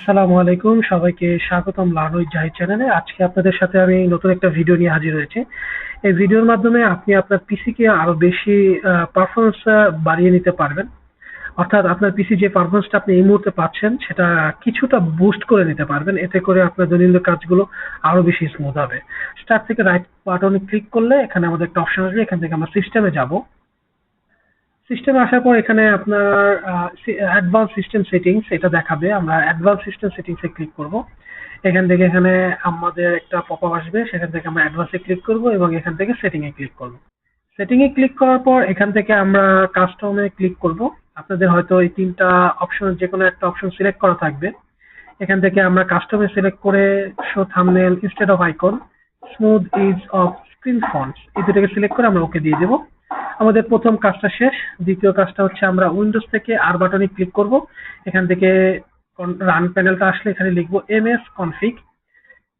আসসালামু আলাইকুম, সবাইকে স্বাগতম লার্নই জাহিদ চ্যানেলে। আজকে আপনাদের সাথে আমি নতুন একটা ভিডিও নিয়ে হাজির হয়েছি। এই ভিডিওর মাধ্যমে আপনি আপনার পিসিকে আরও বেশি পারফরমেন্স বাড়িয়ে নিতে পারবেন। অর্থাৎ আপনার পিসি যে পারফরমেন্সটা আপনি এই মুহূর্তে পাচ্ছেন, সেটা কিছুটা বুস্ট করে নিতে পারবেন। এতে করে আপনার দৈনন্দিন কাজগুলো আরও বেশি স্মুথ হবে। স্টার্ট থেকে রাইট বাটনে ক্লিক করলে এখানে আমাদের একটা অপশন আসবে। এখান থেকে আমরা সিস্টেমে যাব। সিস্টেমে আসার পর এখানে আপনার অ্যাডভান্স সিস্টেম সেটিংস এটা দেখাবে। আমরা অ্যাডভান্স সিস্টেম সেটিংসে ক্লিক করব। এখান থেকে এখানে আমাদের একটা পপ আপ আসবে। সেখান থেকে আমরা অ্যাডভান্সে ক্লিক করব এবং এখান থেকে সেটিং এ ক্লিক করব। সেটিং এ ক্লিক করার পর এখান থেকে আমরা কাস্টমে ক্লিক করব। আপনাদের হয়তো এই তিনটা অপশন যে কোনো একটা অপশন সিলেক্ট করা থাকবে। এখান থেকে আমরা কাস্টমে সিলেক্ট করে show thumbnail instead of icon smooth edges of screen fonts এই দুটোকে সিলেক্ট করে আমরা ওকে দিয়ে দেবো। আমাদের প্রথম কাজটা শেষ। দ্বিতীয় কাজটা হচ্ছে আমরা উইন্ডোজ থেকে আর বাটনে ক্লিক করব। এখান থেকে রান প্যানেলটা আসলে এখানে লিখব এম এস কনফিগ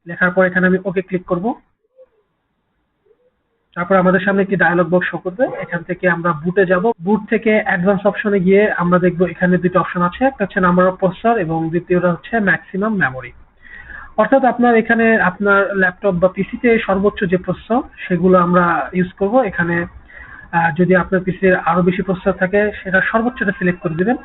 লেখার পর এখানে আমি ওকে ক্লিক করব। তারপর আমাদের সামনে একটি ডায়লগ বক্স শো করবে। এখান থেকে আমরা বুটে যাব। বুট থেকে অ্যাডভান্স অপশনে গিয়ে আমরা দেখব এখানে দুটো অপশন আছে। একটা হচ্ছে নাম্বার অফ প্রসেসর এবং দ্বিতীয়টা হচ্ছে ম্যাক্সিমাম মেমোরি অর্থাৎ আপনার এখানে আপনার ল্যাপটপ বা পিসিতে সর্বোচ্চ যে প্রসেসর সেগুলো আমরা ইউজ করব। এখানে যদি আপনার পিসির আরও বেশি প্রসেসর থাকে, সেটা সর্বোচ্চটা সিলেক্ট করে দিবেন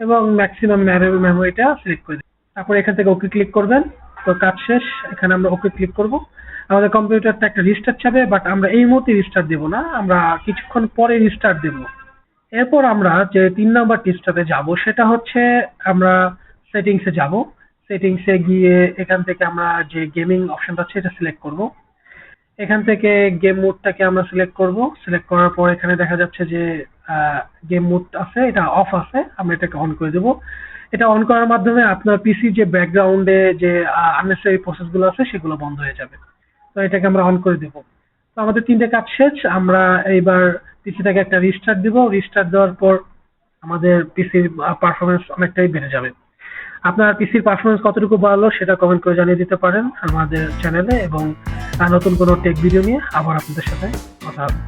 এবং ম্যাক্সিমাম মেমোরিটা সিলেক্ট করে দিবেন। তারপর এখান থেকে ওকে ক্লিক করবেন। তো কাজ শেষ। এখানে আমরা ওকে ক্লিক করব। আমাদের কম্পিউটারটা একটা রিস্টার্ট চাবে বাট আমরা এই মুহূর্তে রিস্টার্ট দেব না। আমরা কিছুক্ষণ পরে রিস্টার্ট দেব। এরপর আমরা যে তিন নাম্বার টিপসটাতে যাব, সেটা হচ্ছে আমরা সেটিংসে যাব। সেটিংসে গিয়ে এখান থেকে আমরা যে গেমিং অপশনটা আছে, এটা সিলেক্ট করব। এখান থেকে গেম মোডটাকে আমরা সিলেক্ট করব। সিলেক্ট করার পর এখানে দেখা যাচ্ছে যে গেম মোড আছে, এটা অফ আছে, আমরা এটাকে অন করে দেব। এটা অন করার মাধ্যমে আপনার পিসি যে ব্যাকগ্রাউন্ডে যে আননেসেসারি প্রসেসগুলো আছে, সেগুলো বন্ধ হয়ে যাবে। তো এটাকে আমরা অন করে দেব। তো আমাদের তিনটে কাজ শেষ। আমরা এইবার পিসিটাকে একটা রিস্টার্ট দিব। রিস্টার্ট দেওয়ার পর আমাদের পিসির পারফরমেন্স অনেকটাই বেড়ে যাবে। আপনার পিসির পারফরমেন্স কতটুকু বাড়লো সেটা কমেন্ট করে জানিয়ে দিতে পারেন আমাদের চ্যানেলে এবং নতুন কোনো টেক ভিডিও নিয়ে আবার আপনাদের সাথে কথা হবে।